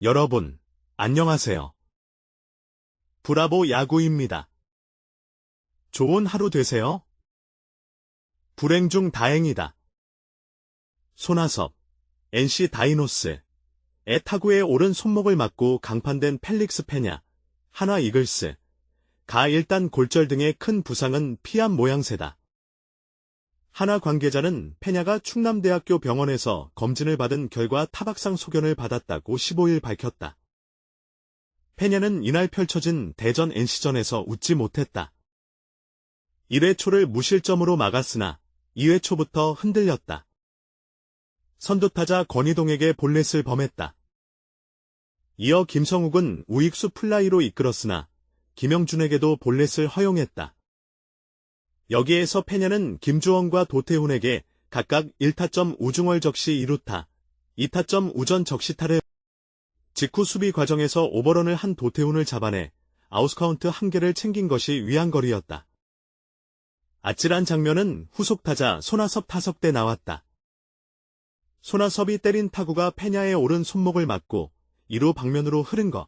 여러분, 안녕하세요. 브라보 야구입니다. 좋은 하루 되세요. 불행 중 다행이다. 손아섭, NC 다이노스, 에 타구의 오른 손목을 맞고 강판된 펠릭스 페냐, 하나 이글스, 가 일단 골절 등의 큰 부상은 피한 모양새다. 하나 관계자는 페냐가 충남대학교 병원에서 검진을 받은 결과 타박상 소견을 받았다고 15일 밝혔다. 페냐는 이날 펼쳐진 대전 NC전에서 웃지 못했다. 1회 초를 무실점으로 막았으나 2회 초부터 흔들렸다. 선두타자 권희동에게 볼넷을 범했다. 이어 김성욱은 우익수 플라이로 이끌었으나 김영준에게도 볼넷을 허용했다. 여기에서 페냐는 김주원과 도태훈에게 각각 1타점 우중월 적시 2루타, 2타점 우전 적시타를 직후 수비 과정에서 오버런을 한 도태훈을 잡아내 아웃카운트 한 개를 챙긴 것이 위안거리였다. 아찔한 장면은 후속 타자 손아섭 타석 때 나왔다. 손아섭이 때린 타구가 페냐의 오른 손목을 맞고 이루 방면으로 흐른 것.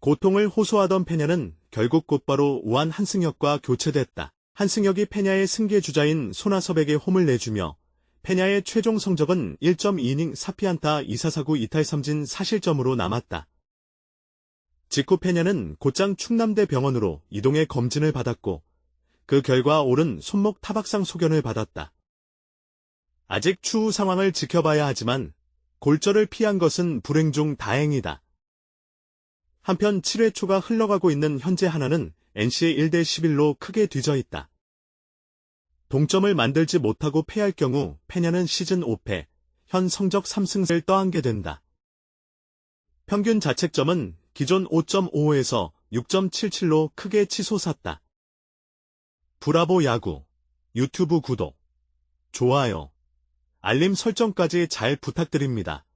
고통을 호소하던 페냐는 결국 곧바로 우한 한승혁과 교체됐다. 한승혁이 페냐의 승계 주자인 손아섭에게 홈을 내주며 페냐의 최종 성적은 1.2이닝 4피안타 2사사구 2탈 3진 4실점으로 남았다. 직후 페냐는 곧장 충남대 병원으로 이동해 검진을 받았고 그 결과 오른 손목 타박상 소견을 받았다. 아직 추후 상황을 지켜봐야 하지만 골절을 피한 것은 불행 중 다행이다. 한편 7회 초가 흘러가고 있는 현재 하나는 NC의 1대 11로 크게 뒤져 있다. 동점을 만들지 못하고 패할 경우 페냐는 시즌 5패, 현 성적 3승을 떠안게 된다. 평균 자책점은 기존 5.55에서 6.77로 크게 치솟았다. 브라보 야구 유튜브 구독, 좋아요, 알림 설정까지 잘 부탁드립니다.